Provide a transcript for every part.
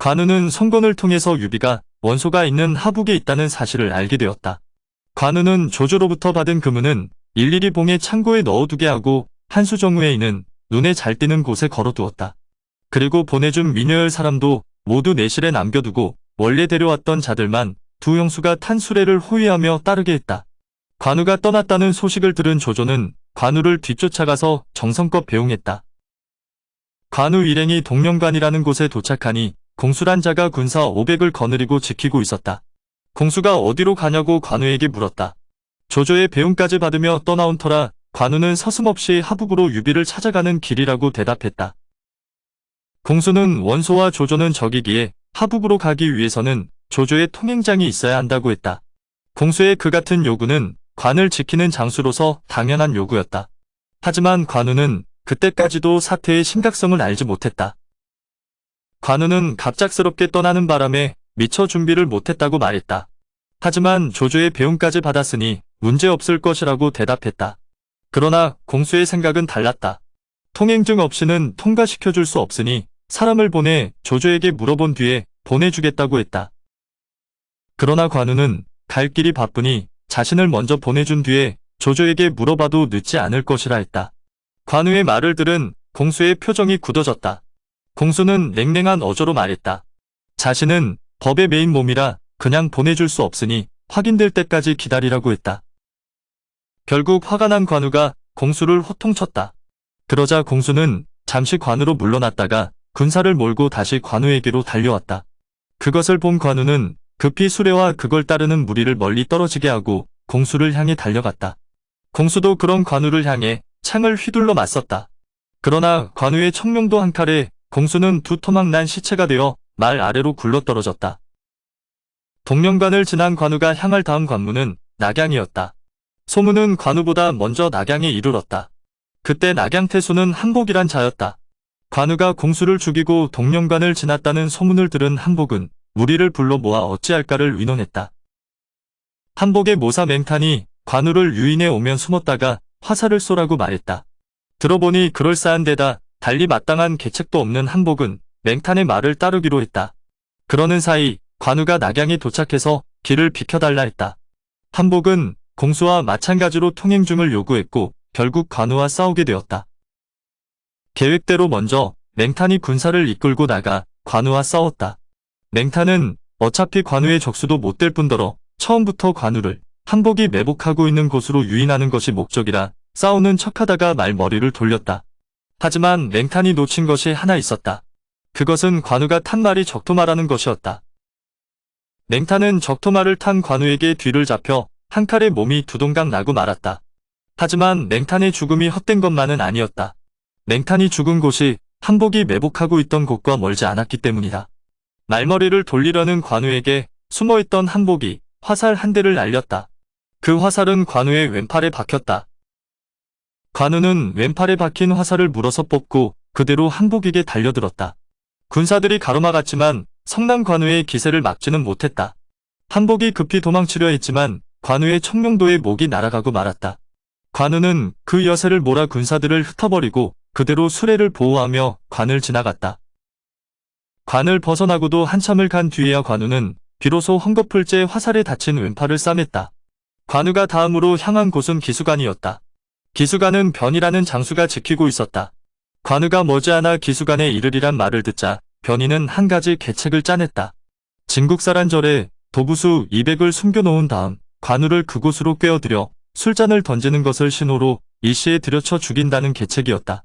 관우는 성건을 통해서 유비가 원소가 있는 하북에 있다는 사실을 알게 되었다. 관우는 조조로부터 받은 금은은 일일이 봉의 창고에 넣어두게 하고 한수정우에 있는 눈에 잘 띄는 곳에 걸어두었다. 그리고 보내준 미녀열 사람도 모두 내실에 남겨두고 원래 데려왔던 자들만 두 형수가 탄 수레를 호위하며 따르게 했다. 관우가 떠났다는 소식을 들은 조조는 관우를 뒤쫓아가서 정성껏 배웅했다. 관우 일행이 동령관이라는 곳에 도착하니 공수란 자가 군사 500을 거느리고 지키고 있었다. 공수가 어디로 가냐고 관우에게 물었다. 조조의 배웅까지 받으며 떠나온 터라 관우는 서슴없이 하북으로 유비를 찾아가는 길이라고 대답했다. 공수는 원소와 조조는 적이기에 하북으로 가기 위해서는 조조의 통행장이 있어야 한다고 했다. 공수의 그 같은 요구는 관을 지키는 장수로서 당연한 요구였다. 하지만 관우는 그때까지도 사태의 심각성을 알지 못했다. 관우는 갑작스럽게 떠나는 바람에 미처 준비를 못했다고 말했다. 하지만 조조의 배움까지 받았으니 문제없을 것이라고 대답했다. 그러나 공수의 생각은 달랐다. 통행증 없이는 통과시켜줄 수 없으니 사람을 보내 조조에게 물어본 뒤에 보내주겠다고 했다. 그러나 관우는 갈 길이 바쁘니 자신을 먼저 보내준 뒤에 조조에게 물어봐도 늦지 않을 것이라 했다. 관우의 말을 들은 공수의 표정이 굳어졌다. 공수는 냉랭한 어조로 말했다. 자신은 법의 메인 몸이라 그냥 보내줄 수 없으니 확인될 때까지 기다리라고 했다. 결국 화가 난 관우가 공수를 호통쳤다. 그러자 공수는 잠시 관우로 물러났다가 군사를 몰고 다시 관우에게로 달려왔다. 그것을 본 관우는 급히 수레와 그걸 따르는 무리를 멀리 떨어지게 하고 공수를 향해 달려갔다. 공수도 그런 관우를 향해 창을 휘둘러 맞섰다. 그러나 관우의 청룡도 한 칼에 공수는 두 토막 난 시체가 되어 말 아래로 굴러떨어졌다. 동령관을 지난 관우가 향할 다음 관문은 낙양이었다. 소문은 관우보다 먼저 낙양에 이르렀다. 그때 낙양태수는 한복이란 자였다. 관우가 공수를 죽이고 동령관을 지났다는 소문을 들은 한복은 무리를 불러 모아 어찌할까를 의논했다. 한복의 모사 맹탄이 관우를 유인해 오면 숨었다가 화살을 쏘라고 말했다. 들어보니 그럴싸한 데다 달리 마땅한 계책도 없는 한복은 맹탄의 말을 따르기로 했다. 그러는 사이 관우가 낙양에 도착해서 길을 비켜달라 했다. 한복은 공수와 마찬가지로 통행 중을 요구했고 결국 관우와 싸우게 되었다. 계획대로 먼저 맹탄이 군사를 이끌고 나가 관우와 싸웠다. 맹탄은 어차피 관우의 적수도 못 될 뿐더러 처음부터 관우를 한복이 매복하고 있는 곳으로 유인하는 것이 목적이라 싸우는 척하다가 말머리를 돌렸다. 하지만 맹탄이 놓친 것이 하나 있었다. 그것은 관우가 탄 말이 적토마라는 것이었다. 맹탄은 적토마를 탄 관우에게 뒤를 잡혀 한 칼에 몸이 두동강 나고 말았다. 하지만 맹탄의 죽음이 헛된 것만은 아니었다. 맹탄이 죽은 곳이 한복이 매복하고 있던 곳과 멀지 않았기 때문이다. 말머리를 돌리려는 관우에게 숨어있던 한복이 화살 한 대를 날렸다. 그 화살은 관우의 왼팔에 박혔다. 관우는 왼팔에 박힌 화살을 물어서 뽑고 그대로 한복에게 달려들었다. 군사들이 가로막았지만 성남 관우의 기세를 막지는 못했다. 한복이 급히 도망치려 했지만 관우의 청룡도의 목이 날아가고 말았다. 관우는 그 여세를 몰아 군사들을 흩어버리고 그대로 수레를 보호하며 관을 지나갔다. 관을 벗어나고도 한참을 간 뒤에야 관우는 비로소 헝겊풀째 화살에 다친 왼팔을 싸맸다. 관우가 다음으로 향한 곳은 기수관이었다. 기수관은 변이라는 장수가 지키고 있었다. 관우가 머지않아 기수관에 이르리란 말을 듣자 변이는 한 가지 계책을 짜냈다. 진국사란 절에 도부수 200을 숨겨놓은 다음 관우를 그곳으로 꿰어들여 술잔을 던지는 것을 신호로 일시에 들여쳐 죽인다는 계책이었다.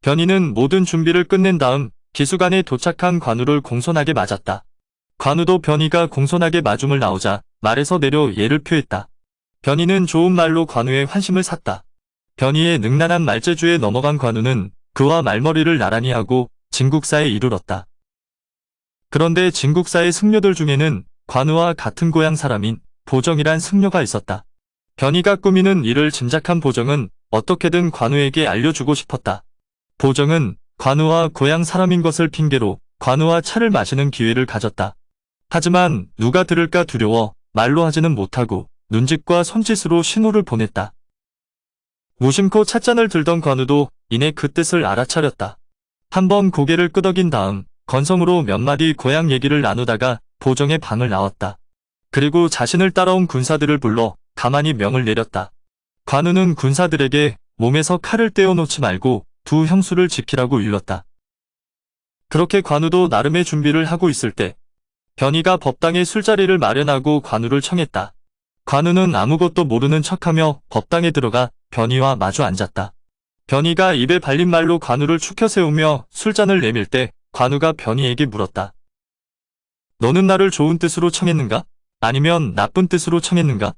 변이는 모든 준비를 끝낸 다음 기수관에 도착한 관우를 공손하게 맞았다. 관우도 변이가 공손하게 마중을 나오자 말에서 내려 예를 표했다. 변이는 좋은 말로 관우의 환심을 샀다. 변이의 능란한 말재주에 넘어간 관우는 그와 말머리를 나란히 하고 진국사에 이르렀다. 그런데 진국사의 승려들 중에는 관우와 같은 고향 사람인 보정이란 승려가 있었다. 변이가 꾸미는 일을 짐작한 보정은 어떻게든 관우에게 알려주고 싶었다. 보정은 관우와 고향 사람인 것을 핑계로 관우와 차를 마시는 기회를 가졌다. 하지만 누가 들을까 두려워 말로 하지는 못하고 눈짓과 손짓으로 신호를 보냈다. 무심코 찻잔을 들던 관우도 이내 그 뜻을 알아차렸다. 한번 고개를 끄덕인 다음 건성으로 몇 마디 고향 얘기를 나누다가 보정의 방을 나왔다. 그리고 자신을 따라온 군사들을 불러 가만히 명을 내렸다. 관우는 군사들에게 몸에서 칼을 떼어놓지 말고 두 형수를 지키라고 일렀다. 그렇게 관우도 나름의 준비를 하고 있을 때 변희가 법당에 술자리를 마련하고 관우를 청했다. 관우는 아무것도 모르는 척하며 법당에 들어가 변희와 마주 앉았다. 변희가 입에 발린 말로 관우를 축혀 세우며 술잔을 내밀 때 관우가 변희에게 물었다. 너는 나를 좋은 뜻으로 청했는가? 아니면 나쁜 뜻으로 청했는가?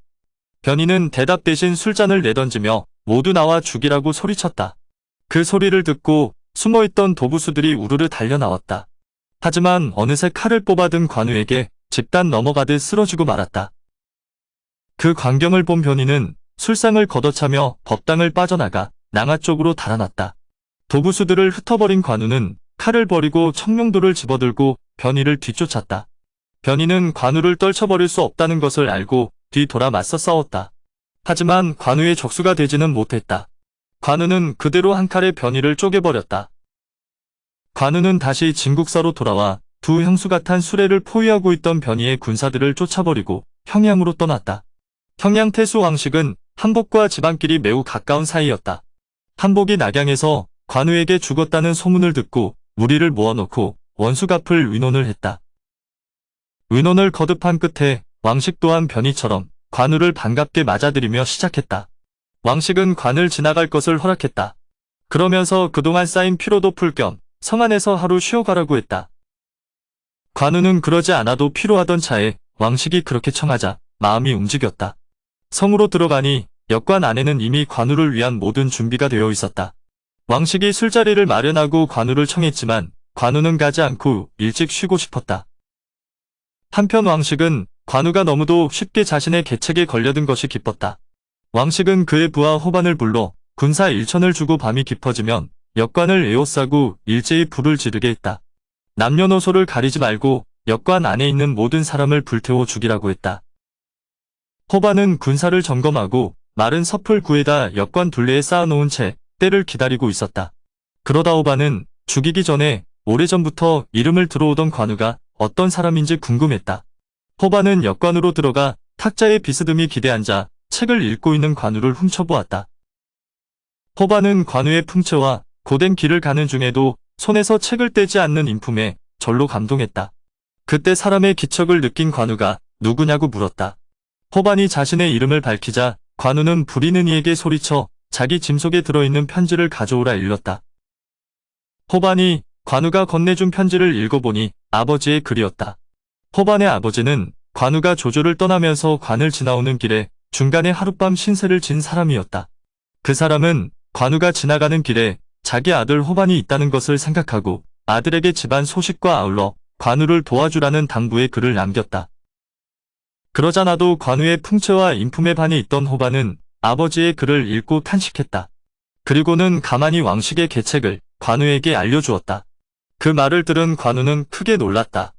변희는 대답 대신 술잔을 내던지며 모두 나와 죽이라고 소리쳤다. 그 소리를 듣고 숨어있던 도부수들이 우르르 달려나왔다. 하지만 어느새 칼을 뽑아든 관우에게 집단 넘어가듯 쓰러지고 말았다. 그 광경을 본 변희는 술상을 걷어차며 법당을 빠져나가 낭하 쪽으로 달아났다. 도부수들을 흩어버린 관우는 칼을 버리고 청룡도를 집어들고 변희를 뒤쫓았다. 변희는 관우를 떨쳐버릴 수 없다는 것을 알고 뒤돌아 맞서 싸웠다. 하지만 관우의 적수가 되지는 못했다. 관우는 그대로 한 칼에 변희를 쪼개버렸다. 관우는 다시 진국사로 돌아와 두 형수가 탄 수레를 포위하고 있던 변희의 군사들을 쫓아버리고 평양으로 떠났다. 평양 태수 왕식은 한복과 집안길이 매우 가까운 사이였다. 한복이 낙양에서 관우에게 죽었다는 소문을 듣고 무리를 모아놓고 원수 갚을 의논을 했다. 의논을 거듭한 끝에 왕식 또한 변희처럼 관우를 반갑게 맞아들이며 시작했다. 왕식은 관을 지나갈 것을 허락했다. 그러면서 그동안 쌓인 피로도 풀 겸 성안에서 하루 쉬어가라고 했다. 관우는 그러지 않아도 피로하던 차에 왕식이 그렇게 청하자 마음이 움직였다. 성으로 들어가니 역관 안에는 이미 관우를 위한 모든 준비가 되어 있었다. 왕식이 술자리를 마련하고 관우를 청했지만 관우는 가지 않고 일찍 쉬고 싶었다. 한편 왕식은 관우가 너무도 쉽게 자신의 계책에 걸려든 것이 기뻤다. 왕식은 그의 부하 호반을 불러 군사 일천을 주고 밤이 깊어지면 역관을 에워싸고 일제히 불을 지르게 했다. 남녀노소를 가리지 말고 역관 안에 있는 모든 사람을 불태워 죽이라고 했다. 호반은 군사를 점검하고 마른 섭풀 구에다 역관 둘레에 쌓아놓은 채 때를 기다리고 있었다. 그러다 호반은 죽이기 전에 오래전부터 이름을 들어오던 관우가 어떤 사람인지 궁금했다. 호반은 역관으로 들어가 탁자에 비스듬히 기대앉아 책을 읽고 있는 관우를 훔쳐보았다. 호반은 관우의 풍채와 고된 길을 가는 중에도 손에서 책을 떼지 않는 인품에 절로 감동했다. 그때 사람의 기척을 느낀 관우가 누구냐고 물었다. 호반이 자신의 이름을 밝히자 관우는 부리는 이에게 소리쳐 자기 짐 속에 들어있는 편지를 가져오라 일렀다. 호반이 관우가 건네준 편지를 읽어보니 아버지의 글이었다. 호반의 아버지는 관우가 조조를 떠나면서 관을 지나오는 길에 중간에 하룻밤 신세를 진 사람이었다. 그 사람은 관우가 지나가는 길에 자기 아들 호반이 있다는 것을 생각하고 아들에게 집안 소식과 아울러 관우를 도와주라는 당부의 글을 남겼다. 그러자 나도 관우의 풍채와 인품에 반해 있던 호반은 아버지의 글을 읽고 탄식했다. 그리고는 가만히 왕식의 계책을 관우에게 알려주었다. 그 말을 들은 관우는 크게 놀랐다.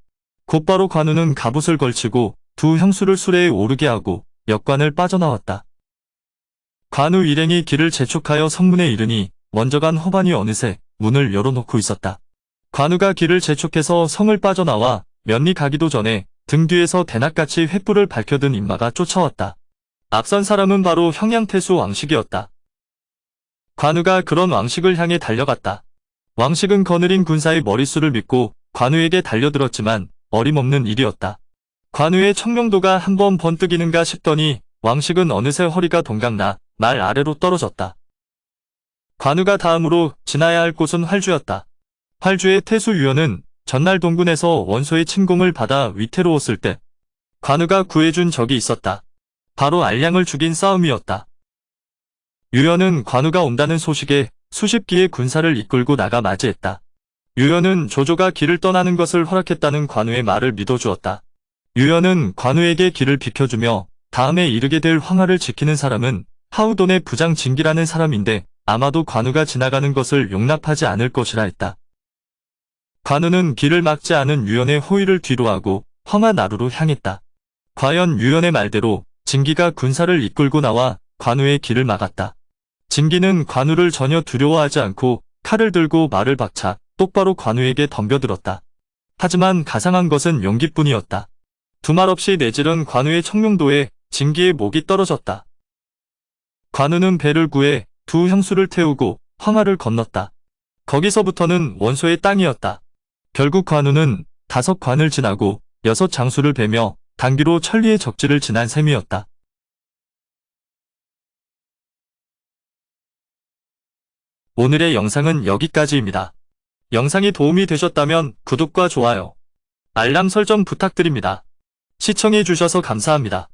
곧바로 관우는 갑옷을 걸치고 두 형수를 수레에 오르게 하고 역관을 빠져나왔다. 관우 일행이 길을 재촉하여 성문에 이르니 먼저 간 호반이 어느새 문을 열어놓고 있었다. 관우가 길을 재촉해서 성을 빠져나와 면리 가기도 전에 등 뒤에서 대낮같이 횃불을 밝혀든 인마가 쫓아왔다. 앞선 사람은 바로 형양태수 왕식이었다. 관우가 그런 왕식을 향해 달려갔다. 왕식은 거느린 군사의 머릿수를 믿고 관우에게 달려들었지만 어림없는 일이었다. 관우의 청명도가 한번 번뜩이는가 싶더니 왕식은 어느새 허리가 동강나 말 아래로 떨어졌다. 관우가 다음으로 지나야 할 곳은 활주였다. 활주의 태수 유연은 전날 동군에서 원소의 침공을 받아 위태로웠을 때 관우가 구해준 적이 있었다. 바로 알량을 죽인 싸움이었다. 유연은 관우가 온다는 소식에 수십 기의 군사를 이끌고 나가 맞이했다. 유연은 조조가 길을 떠나는 것을 허락했다는 관우의 말을 믿어주었다. 유연은 관우에게 길을 비켜주며 다음에 이르게 될 황하를 지키는 사람은 하우돈의 부장 진기라는 사람인데 아마도 관우가 지나가는 것을 용납하지 않을 것이라 했다. 관우는 길을 막지 않은 유연의 호의를 뒤로하고 험한 나루로 향했다. 과연 유연의 말대로 진기가 군사를 이끌고 나와 관우의 길을 막았다. 진기는 관우를 전혀 두려워하지 않고 칼을 들고 말을 박차 똑바로 관우에게 덤벼들었다. 하지만 가상한 것은 용기뿐이었다. 두말 없이 내지른 관우의 청룡도에 진기의 목이 떨어졌다. 관우는 배를 구해 두 형수를 태우고 황하를 건넜다. 거기서부터는 원소의 땅이었다. 결국 관우는 다섯 관을 지나고 여섯 장수를 베며 단기로 천리의 적지를 지난 셈이었다. 오늘의 영상은 여기까지입니다. 영상이 도움이 되셨다면 구독과 좋아요, 알람 설정 부탁드립니다. 시청해주셔서 감사합니다.